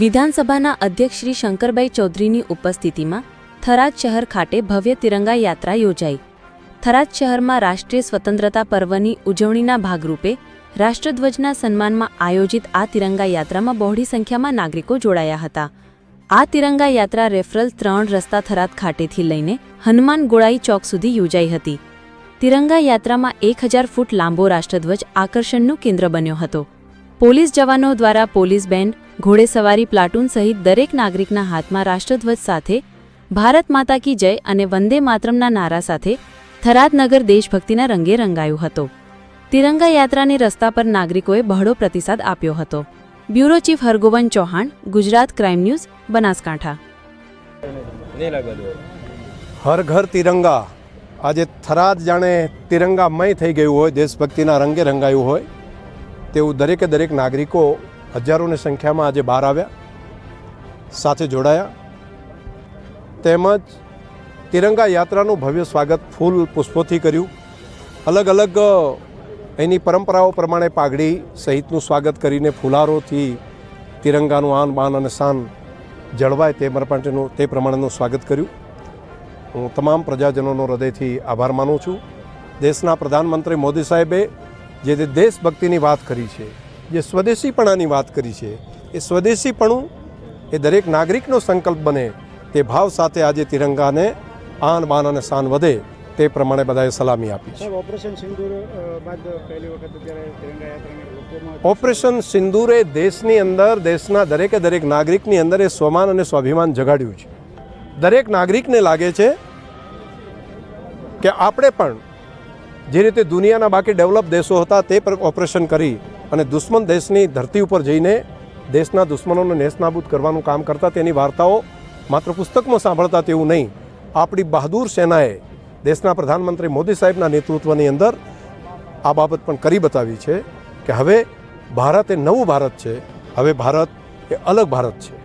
વિધાનસભાના અધ્યક્ષ શ્રી શંકરભાઈ ચૌધરીની ઉપસ્થિતિમાં થરાદ શહેર ખાતે ભવ્ય તિરંગા યાત્રા યોજાઈ. થરાદ શહેરમાં રાષ્ટ્રીય સ્વતંત્રતા પર્વની ઉજવણીના ભાગરૂપે રાષ્ટ્રધ્વજના સન્માનમાં આયોજિત આ તિરંગા યાત્રામાં બહોળી સંખ્યામાં નાગરિકો જોડાયા હતા. આ તિરંગા યાત્રા રેફરલ ત્રણ રસ્તા થરાદ ખાટેથી લઈને હનુમાન ગોળાઈ ચોક સુધી યોજાઈ હતી. તિરંગા યાત્રામાં એક હજાર ફૂટ લાંબો રાષ્ટ્રધ્વજ આકર્ષણનું કેન્દ્ર બન્યો હતો. પોલીસ જવાનો દ્વારા પોલીસ બેન્ડ, ઘોડેસવારી પ્લાટૂન સહિત દરેક નાગરિકના હાથમાં રાષ્ટ્રધ્વજ સાથે ભારત માતા કી જય અને વંદે માતરમના નારા સાથે થરાદ નગર દેશભક્તિના રંગે રંગાયું હતો. તિરંગા યાત્રાને રસ્તા પર નાગરિકોએ બહોળો પ્રતિસાદ આપ્યો હતો. Bureau chief Hargovan Chauhan, Gujarat crime news, Banaskantha. Har Ghar Tiranga. આજે થરાદ જાણે તિરંગામય થઈ ગયું હોય, દેશભક્તિના રંગે રંગાયું હોય. તેવું દરેકે દરેક નાગરિકો હજારોની સંખ્યામાં આજે બહાર આવ્યા, સાથે જોડાયા. તેમજ તિરંગા યાત્રાનું ભવ્ય સ્વાગત ફૂલ પુષ્પોથી કર્યું. અલગ અલગ એની પરંપરાઓ પ્રમાણે પાઘડી સહિતનું સ્વાગત કરીને ફુલારોથી તિરંગાનું આન, બાન અને શાન જળવાય તે માટેનું તે પ્રમાણેનું સ્વાગત કર્યું. હું તમામ પ્રજાજનોનો હૃદયથી આભાર માનું છું. દેશના પ્રધાનમંત્રી મોદી સાહેબે જે તે દેશભક્તિની વાત કરી છે જે સ્વદેશીપણાની વાત કરી છે એ સ્વદેશીપણું એ દરેક નાગરિકનો સંકલ્પ બને તે ભાવ સાથે આજે તિરંગાને આન બાન અને શાન વધે તે પ્રમાણે બધાએ સલામી આપી છે. ઓપરેશન સિંદૂર બાદ પહેલી વખત ઓપરેશન સિંદૂરે દેશની અંદર દેશના દરેકે દરેક નાગરિકની અંદર એ સ્વમાન અને સ્વાભિમાન જગાડ્યું છે. દરેક નાગરિકને લાગે છે કે આપણે પણ જે રીતે દુનિયાના બાકી ડેવલપ દેશો હતા તે પર ઓપરેશન કરી અને દુશ્મન દેશની ધરતી ઉપર જઈને દેશના દુશ્મનોને નેસ્તનાબૂદ કરવાનું કામ કરતા તેની વાર્તાઓ માત્ર પુસ્તકમાં સાંભળતા તેવું નહીં. આપણી બહાદુર સેનાએ દેશના પ્રધાનમંત્રી મોદી સાહેબના નેતૃત્વની અંદર આ બાબત પણ કરી બતાવી છે કે હવે ભારત એ નવું ભારત છે. હવે ભારત એ અલગ ભારત છે.